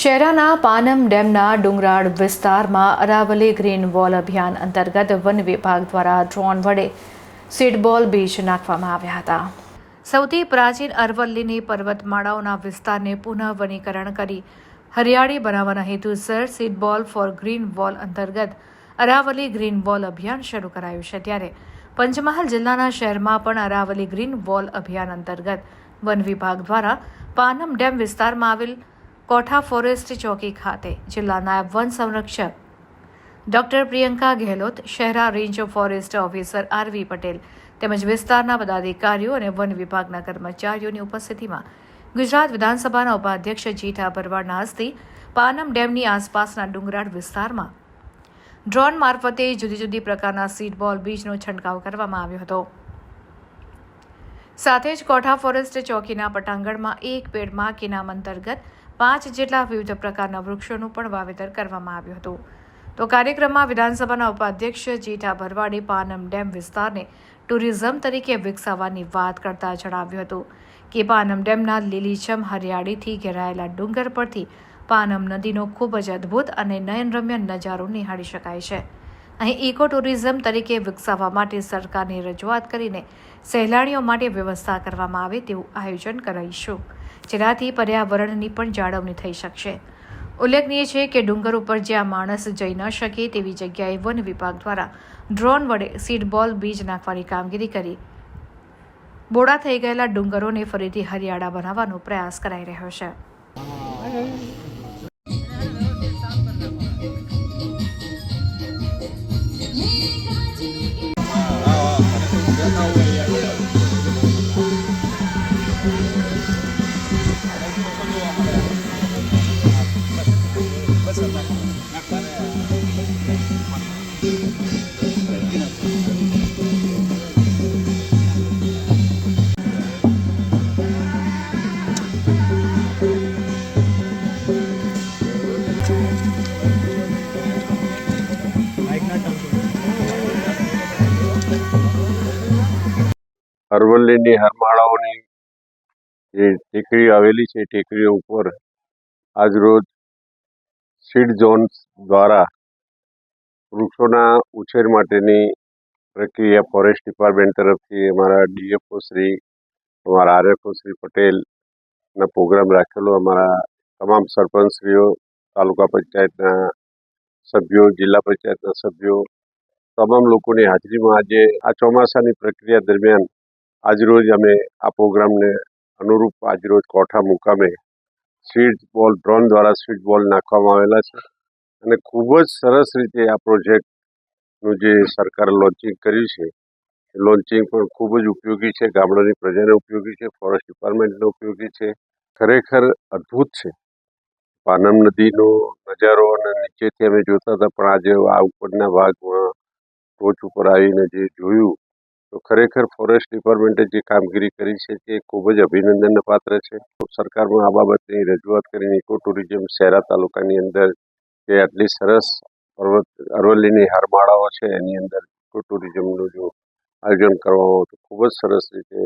શહેરાના પાનમ ડેમના ડુંગરાળ વિસ્તારમાં અરાવલી ગ્રીન વોલ અભિયાન અંતર્ગત વન વિભાગ દ્વારા ડ્રોન વડે સીડબોલ બીજ નાખવામાં આવ્યા હતા. સૌથી પ્રાચીન અરવલ્લીની પર્વતમાળાઓના વિસ્તારને પુનઃ વનીકરણ કરી હરિયાળી બનાવવાના હેતુસર સીડબોલ ફોર ગ્રીન વોલ અંતર્ગત અરાવલી ગ્રીન વોલ અભિયાન શરૂ કરાયું છે. ત્યારે પંચમહાલ જિલ્લાના શહેરમાં પણ અરાવલી ગ્રીન વોલ અભિયાન અંતર્ગત વન વિભાગ દ્વારા પાનમ ડેમ વિસ્તારમાં આવેલ કોઠા ફોરેસ્ટ ચોકી ખાતે જિલ્લા નાયબ વન સંરક્ષક doctor Priyanka Gehlot Shehra range forest officer RV Patel તેમજ વિસ્તારના પદાધિકારીઓ અને વન વિભાગના કર્મચારીઓની ઉપસ્થિતિમાં ગુજરાત વિધાનસભાના ઉપાધ્યક્ષ જીઠા ભરવાડના હસ્તે પાનમ ડેમની આસપાસના ડુંગરાળ વિસ્તારમાં ડ્રોન મારફતે જુદી જુદી પ્રકારના સીડબોલ બીજનો છંટકાવ કરવામાં આવ્યો હતો. સાથે જ કોઠા ફોરેસ્ટ ચોકીના પટાંગણમાં એક પેડમાં કિનામ અંતર્ગત પાંચ જેટલા વિવિધ પ્રકારના વૃક્ષોનું પણ વાવેતર કરવામાં આવ્યું હતું. તો કાર્યક્રમમાં વિધાનસભાના ઉપાધ્યક્ષ જીઠા ભરવાડે પાનમ ડેમ વિસ્તારને ટુરિઝમ તરીકે વિકસાવવાની વાત કરતા જણાવ્યું હતું કે પાનમ ડેમના લીલીછમ હરિયાળીથી ઘેરાયેલા ડુંગર પરથી પાનમ નદીનો ખૂબ જ અદ્ભુત અને નયનરમ્ય નજારો નિહાળી શકાય છે. અહીં ઇકો ટુરિઝમ તરીકે વિકસાવવા માટે સરકારની રજૂઆત કરીને સહેલાણીઓ માટે વ્યવસ્થા કરવામાં આવે તેવું આયોજન કરાઈશું. જેનાથી પર્યાવરણની પણ જાળવણી થઈ શકશે. ઉલ્લેખનીય છે કે ડુંગર ઉપર જ્યાં માણસ જઈ ન શકે તેવી જગ્યાએ વન વિભાગ દ્વારા ડ્રોન વડે સીડ બોલ બીજ નાખવાની કામગીરી કરી બોડા થઈ ગયેલા ડુંગરોને ફરીથી હરિયાળા બનાવવાનો પ્રયાસ કરાઈ રહ્યો છે. અરવલ્લીની હરમાળાઓની જે ટેકરી આવેલી છે ટેકરીઓ ઉપર આજરોજ સીડ ઝોન્સ દ્વારા વૃક્ષોના ઉછેર માટેની પ્રક્રિયા ફોરેસ્ટ ડિપાર્ટમેન્ટ તરફથી અમારા ડીએફઓ શ્રી, અમારા આરએફઓ શ્રી પટેલના પ્રોગ્રામ રાખેલો અમારા તમામ સરપંચશ્રીઓ તાલુકા પંચાયતના સભ્યો, જિલ્લા પંચાયતના સભ્યો, તમામ લોકોની હાજરીમાં આજે આ ચોમાસાની પ્રક્રિયા દરમિયાન આજરોજ અમે આ પ્રોગ્રામને અનુરૂપ આજરોજ કોઠા મુકામે સીડ બોલ ડ્રોન દ્વારા સ્વીટ બોલ નાખવામાં આવેલા છે અને ખૂબ જ સરસ રીતે આ પ્રોજેક્ટનું જે સરકારે લોન્ચિંગ કર્યું છે લોન્ચિંગ પણ ખૂબ જ ઉપયોગી છે, ગામડાની પ્રજાને ઉપયોગી છે, ફોરેસ્ટ ડિપાર્ટમેન્ટને ઉપયોગી છે, ખરેખર અદ્ભુત છે. પાનમ નદીનો નજારો અને નીચેથી અમે જોતા હતા, પણ આજે આ ઉપરના ભાગમાં ટોચ ઉપર આવીને જે જોયું, તો ખરેખર ફોરેસ્ટ ડિપાર્ટમેન્ટે જે કામગીરી કરી છે તે ખૂબ જ અભિનંદનને પાત્ર છે. સરકારમાં આ બાબતની રજૂઆત કરીને ઇકો ટુરિઝમ શહેરા તાલુકાની અંદર જે આટલી સરસ પર્વત, અરવલ્લીની હારમાળાઓ છે, એની અંદર ઇકો ટુરિઝમનું જો આયોજન કરવામાં આવતું ખૂબ જ સરસ રીતે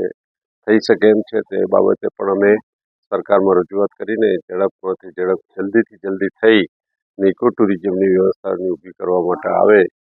થઈ શકે એમ છે. તે બાબતે પણ અમે સરકારમાં રજૂઆત કરીને ઝડપમાંથી ઝડપ જલ્દીથી જલ્દી થઈ અને ઇકો ટુરિઝમની વ્યવસ્થાની ઊભી કરવા માટે આવે